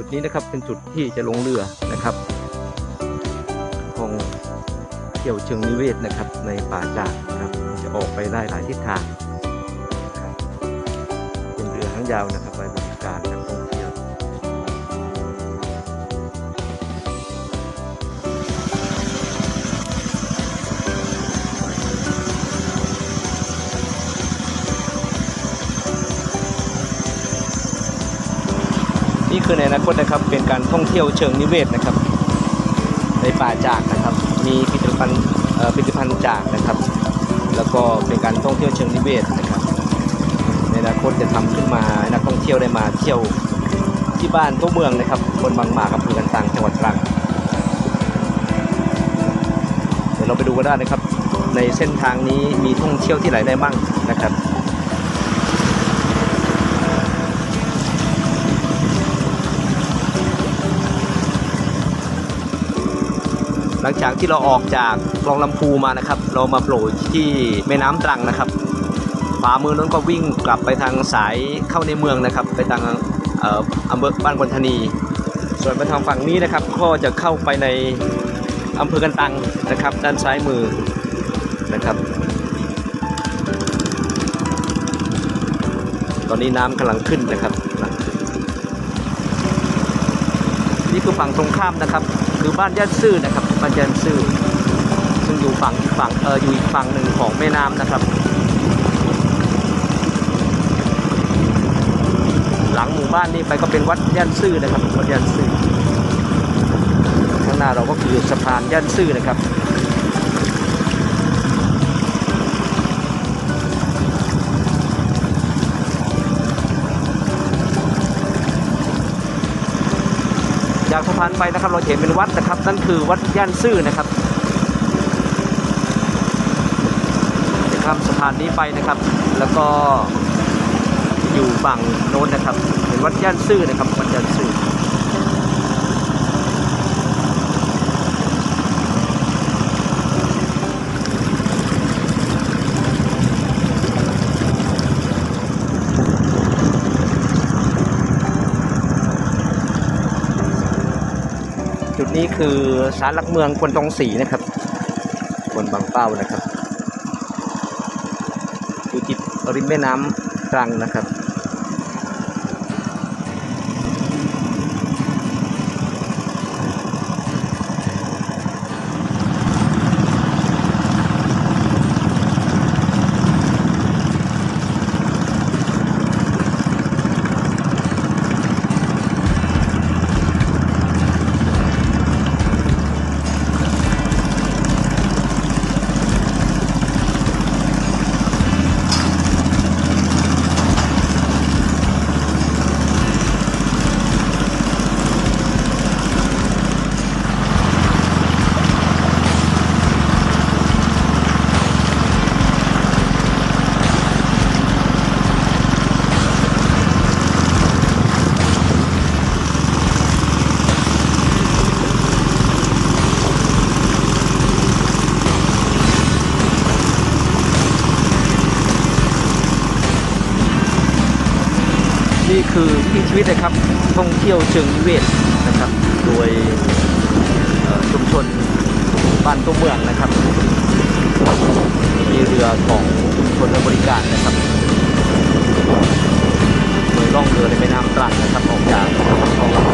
จุดนี้นะครับเป็นจุดที่จะลงเรือนะครับ ของเที่ยวเชิงนิเวศนะครับ ในป่าจากนะครับ จะออกไปได้หลายทิศทางเป็นเรือทั้งยาวนะครับ นี่คือในอนาคตนะครับ เป็นการท่องเที่ยวเชิงนิเวศนะครับ ในป่าจากนะครับ มีผลิตภัณฑ์เอ่อผลิตภัณฑ์จากนะครับ แล้วก็เป็นการท่องเที่ยวเชิงนิเวศนะครับ ในอนาคตจะทำขึ้นมาให้นักท่องเที่ยวได้มาเที่ยวที่บ้านตัวเมืองนะครับบนบางหมากอำเภอกันตังจังหวัดตรังเดี๋ยวเราไปดูกันได้นะครับ ในเส้นทางนี้มีท่องเที่ยวที่ไหนได้บ้างนะครับ หลังจากที่เราออกจากคลองลำพูมานะครับ เรามาโผล่ที่แม่น้ำตรังนะครับขวามือนั้นก็วิ่งกลับไปทางสายเข้าในเมืองนะครับ ไปทางเอ่ออำเภอบ้านกวนธนี ส่วนไปทางฝั่งนี้นะครับ ก็จะเข้าไปในอำเภอกันตังนะครับ ด้านซ้ายมือนะครับ ตอนนี้น้ำกำลังขึ้นนะครับกำลังขึ้ นี่คือฝั่งตรงข้ามนะครับ คือบ้านย่านซื่อนะครับ บ้านย่านซื่อ ซึ่งอยู่ฝั่งอีกฝั่งเอออยู่อีกฝั่งหนึ่งของแม่น้ำนะครับ หลังหมู่บ้านนี้ไปก็เป็นวัดย่านซื่อนะครับวัดย่านซื่อข้างหน้าเราก็คือสะพานย่านซื่อนะครับ จากสะพานไปนะครับ เราเห็นเป็นวัดนะครับ นั่นคือวัดย่านซื่อนะครับจะข้ามสะพานนี้ไปนะครับ แล้วก็อยู่ฝั่งโน้นนะครับ เป็นวัดย่านซื่อนะครับวัดย่านซื่อ นี้คือศาลหลักเมืองควนตรงสีนะครับควรบางเป้านะครับอยู่ติดริมแม่น้ำตรังนะครับ นี่คือที่ชีวิตนะครับท่องเที่ยวเชิงนิเวศนะครับ โดยชุมชนบ้านตัวเมืองนะครับ มีเรือของชุมชนบริการนะครับโดยล่องเรือในแม่น้ำตรังนะครับออกจากคลอง